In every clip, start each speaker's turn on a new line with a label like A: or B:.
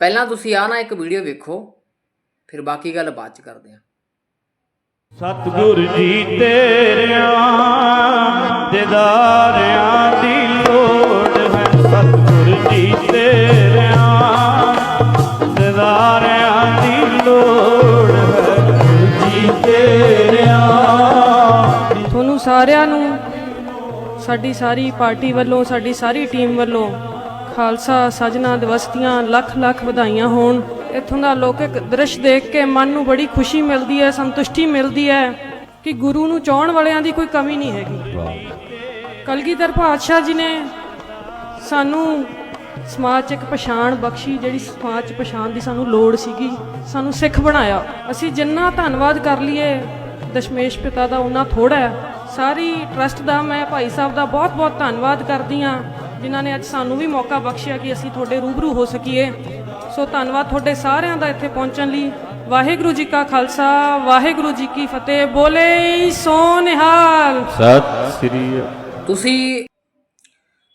A: ਪਹਿਲਾਂ ਤੁਸੀਂ ਆ ਨਾ ਇੱਕ ਵੀਡੀਓ ਵੇਖੋ ਫਿਰ ਬਾਕੀ ਗੱਲ ਬਾਅਦ ਚ ਕਰਦੇ ਹਾਂ।
B: ਸਤਿਗੁਰ ਜੀ ਤੇਰਿਆਂ ਦਿਦਾਰਿਆਂ ਦੀ ਲੋੜ ਹੈ। ਸਤਿਗੁਰ ਜੀ ਤੇਰਿਆਂ ਦਿਦਾਰਿਆਂ ਦੀ ਲੋੜ ਹੈ। ਗੁਰੂ ਜੀ ਤੇਰਿਆਂ।
C: ਤੁਹਾਨੂੰ ਸਾਰਿਆਂ ਨੂੰ ਸਾਡੀ ਸਾਰੀ ਪਾਰਟੀ ਵੱਲੋਂ ਸਾਡੀ ਸਾਰੀ ਟੀਮ ਵੱਲੋਂ ਖਾਲਸਾ ਸਜਣਾ ਦਿਵਸ ਦੀਆਂ ਲੱਖ ਲੱਖ ਵਧਾਈਆਂ ਹੋਣ। ਇੱਥੋਂ ਦਾ ਲੋਕਿਕ ਦ੍ਰਿਸ਼ ਦੇਖ ਕੇ ਮਨ ਨੂੰ ਬੜੀ ਖੁਸ਼ੀ ਮਿਲਦੀ ਹੈ ਸੰਤੁਸ਼ਟੀ ਮਿਲਦੀ ਹੈ ਕਿ ਗੁਰੂ ਨੂੰ ਚਾਹਣ ਵਾਲਿਆਂ ਦੀ ਕੋਈ ਕਮੀ ਨਹੀਂ ਹੈਗੀ। ਕਲਗੀਧਰ ਪਾਤਸ਼ਾਹ ਜੀ ਨੇ ਸਾਨੂੰ ਸਮਾਜ 'ਚ ਇੱਕ ਪਛਾਣ ਬਖਸ਼ੀ ਜਿਹੜੀ ਸਮਾਜ 'ਚ ਪਛਾਣ ਦੀ ਸਾਨੂੰ ਲੋੜ ਸੀਗੀ ਸਾਨੂੰ ਸਿੱਖ ਬਣਾਇਆ। ਅਸੀਂ ਜਿੰਨਾ ਧੰਨਵਾਦ ਕਰ ਲਈਏ ਦਸ਼ਮੇਸ਼ ਪਿਤਾ ਦਾ ਉਹਨਾਂ ਥੋੜਾ ਹੈ। ਸਾਰੀ ਟਰਸਟ ਦਾ ਮੈਂ ਭਾਈ ਸਾਹਿਬ ਦਾ ਬਹੁਤ-ਬਹੁਤ ਧੰਨਵਾਦ ਕਰਦੀ ਹਾਂ। ਜਿਨ੍ਹਾਂ ਨੇ ਅੱਜ ਸਾਨੂੰ ਵੀ ਮੌਕਾ ਬਖਸ਼ਿਆ ਕਿ ਅਸੀਂ ਤੁਹਾਡੇ ਰੂਬਰੂ ਹੋ ਸਕੀਏ। ਸੋ ਧੰਨਵਾਦ ਤੁਹਾਡੇ ਸਾਰਿਆਂ ਦਾ ਇੱਥੇ ਪਹੁੰਚਣ ਲਈ। ਵਾਹਿਗੁਰੂ ਜੀ ਕਾ ਖਾਲਸਾ ਵਾਹਿਗੁਰੂ ਜੀ ਕੀ ਫਤਿਹ। ਬੋਲੇ ਸੋ ਨਿਹਾਲ
B: ਸਤਿ ਸ੍ਰੀ
A: ਤੁਸੀਂ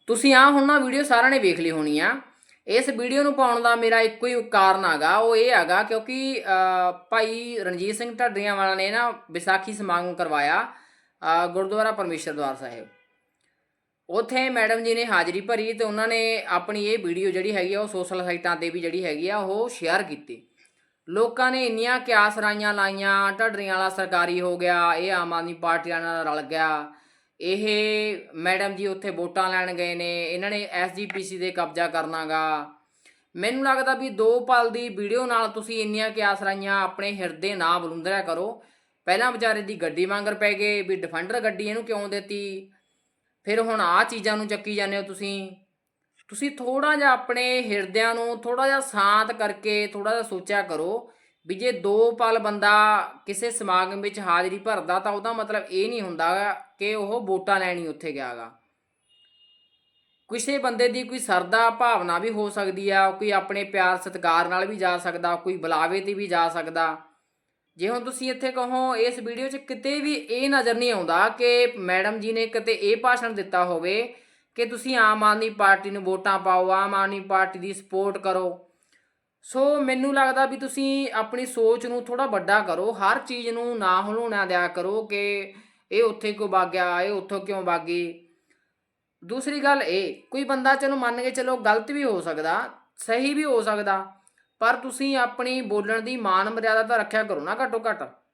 A: ਤੁਸੀਂ ਆ ਹੁਣ ਨਾ ਵੀਡੀਓ ਸਾਰਿਆਂ ਨੇ ਵੇਖ ਲਈ ਹੋਣੀ ਆ। ਇਸ ਵੀਡੀਓ ਨੂੰ ਪਾਉਣ ਦਾ ਮੇਰਾ ਇੱਕੋ ਹੀ ਕਾਰਨ ਹੈਗਾ ਉਹ ਇਹ ਹੈਗਾ ਕਿਉਂਕਿ ਭਾਈ ਰਣਜੀਤ ਸਿੰਘ ਢੱਡਰੀਆਂ ਵਾਲਾ ਨੇ ਨਾ ਵਿਸਾਖੀ ਸਮਾਗਮ ਕਰਵਾਇਆ ਗੁਰਦੁਆਰਾ ਪਰਮੇਸ਼ਰ ਦਵਾਰ ਸਾਹਿਬ। ਉੱਥੇ ਮੈਡਮ ਜੀ ਨੇ ਹਾਜ਼ਰੀ ਭਰੀ ਤੇ ਉਹਨਾਂ ਨੇ ਆਪਣੀ ਇਹ ਵੀਡੀਓ ਜਿਹੜੀ ਹੈਗੀ ਆ, ਉਹ ਸੋਸ਼ਲ ਸਾਈਟਾਂ ਤੇ ਵੀ ਜਿਹੜੀ ਹੈਗੀ ਆ, ਉਹ ਸ਼ੇਅਰ ਕੀਤੀ। ਲੋਕਾਂ ਨੇ ਇੰਨੀਆਂ ਕਿਆਸ ਰਾਈਆਂ ਲਾਈਆਂ, ਢੱਡਰੀਆਂ ਵਾਲਾ ਸਰਕਾਰੀ ਹੋ ਗਿਆ, ਇਹ ਆਮ ਆਦਮੀ ਪਾਰਟੀ ਨਾਲ ਰਲ ਗਿਆ। ਇਹ ਮੈਡਮ ਜੀ ਉੱਥੇ ਵੋਟਾਂ ਲੈਣ ਗਏ ਨੇ, ਇਹਨਾਂ ਨੇ ਐਸਜੀਪੀਸੀ ਦੇ ਕਬਜ਼ਾ ਕਰਨਾਗਾ। ਮੈਨੂੰ ਲੱਗਦਾ ਵੀ ਦੋ ਪਲ ਦੀ ਵੀਡੀਓ ਨਾਲ ਤੁਸੀਂ ਇੰਨੀਆਂ ਕਿਆਸ ਰਾਈਆਂ ਆਪਣੇ ਹਿਰਦੇ ਨਾ ਬਲੁੰਦਰਿਆ ਕਰੋ। ਪਹਿਲਾਂ ਵਿਚਾਰੇ ਦੀ ਗੱਡੀ ਮੰਗਰ ਪੈ ਗਏ, ਵੀ ਡਿਫੈਂਡਰ ਗੱਡੀ ਇਹਨੂੰ ਕਿਉਂ ਦਿੱਤੀ? ਫਿਰ ਹੁਣ ਆ ਚੀਜ਼ਾਂ ਨੂੰ ਚੱਕੀ ਜਾਂਦੇ ਹੋ ਤੁਸੀਂ? ਤੁਸੀਂ ਥੋੜਾ ਜਿਹਾ ਆਪਣੇ ਹਿਰਦਿਆਂ ਨੂੰ ਥੋੜਾ ਜਿਹਾ ਸ਼ਾਂਤ ਕਰਕੇ ਥੋੜਾ ਜਿਹਾ ਸੋਚਿਆ ਕਰੋ ਵੀ ਜੇ ਦੋ ਪਲ ਬੰਦਾ ਕਿਸੇ ਸਮਾਗਮ ਵਿੱਚ ਹਾਜ਼ਰੀ ਭਰਦਾ ਤਾਂ ਉਹਦਾ ਮਤਲਬ ਇਹ ਨਹੀਂ ਹੁੰਦਾ ਕਿ ਉਹ ਵੋਟਾਂ ਲੈਣੀ ਉੱਥੇ ਗਿਆਗਾ ਕਿਸੇ ਬੰਦੇ ਦੀ ਕੋਈ ਸਰਦਾ ਭਾਵਨਾ ਵੀ ਹੋ ਸਕਦੀ ਆ, ਕੋਈ ਆਪਣੇ ਪਿਆਰ ਸਤਿਕਾਰ ਨਾਲ ਵੀ ਜਾ ਸਕਦਾ, ਕੋਈ ਬੁਲਾਵੇ ਤੇ ਵੀ ਜਾ ਸਕਦਾ। ਜੇ ਹੁਣ ਤੁਸੀਂ ਇੱਥੇ ਕਹੋ, ਇਸ ਵੀਡੀਓ 'ਚ ਕਿਤੇ ਵੀ ਇਹ ਨਜ਼ਰ ਨਹੀਂ ਆਉਂਦਾ ਕਿ ਮੈਡਮ ਜੀ ਨੇ ਕਿਤੇ ਇਹ ਭਾਸ਼ਣ ਦਿੱਤਾ ਹੋਵੇ ਕਿ ਤੁਸੀਂ ਆਮ ਆਦਮੀ ਪਾਰਟੀ ਨੂੰ ਵੋਟਾਂ ਪਾਓ, ਆਮ ਆਦਮੀ ਪਾਰਟੀ ਦੀ ਸਪੋਰਟ ਕਰੋ। ਸੋ ਮੈਨੂੰ ਲੱਗਦਾ ਵੀ ਤੁਸੀਂ ਆਪਣੀ ਸੋਚ ਨੂੰ ਥੋੜਾ ਵੱਡਾ ਕਰੋ, ਹਰ ਚੀਜ਼ ਨੂੰ ਨਾ ਹਲੂਣਾ ਦਿਆ ਕਰੋ ਕਿ ਇਹ ਉੱਥੇ ਕਿਉਂ ਵਗ ਗਿਆ, ਇਹ ਉੱਥੋਂ ਕਿਉਂ ਵਾਗੀ ਦੂਸਰੀ ਗੱਲ ਇਹ, ਕੋਈ ਬੰਦਾ ਚਲੋ ਮੰਨ ਕੇ ਚਲੋ ਗਲਤ ਵੀ ਹੋ ਸਕਦਾ, ਸਹੀ ਵੀ ਹੋ ਸਕਦਾ। ਪਰ ਤੁਸੀਂ ਆਪਣੀ ਬੋਲਣ ਦੀ ਮਾਨ ਮਰਿਆਦਾ ਤਾਂ ਰੱਖਿਆ ਕਰੋ ਨਾ ਘੱਟੋ ਘੱਟ।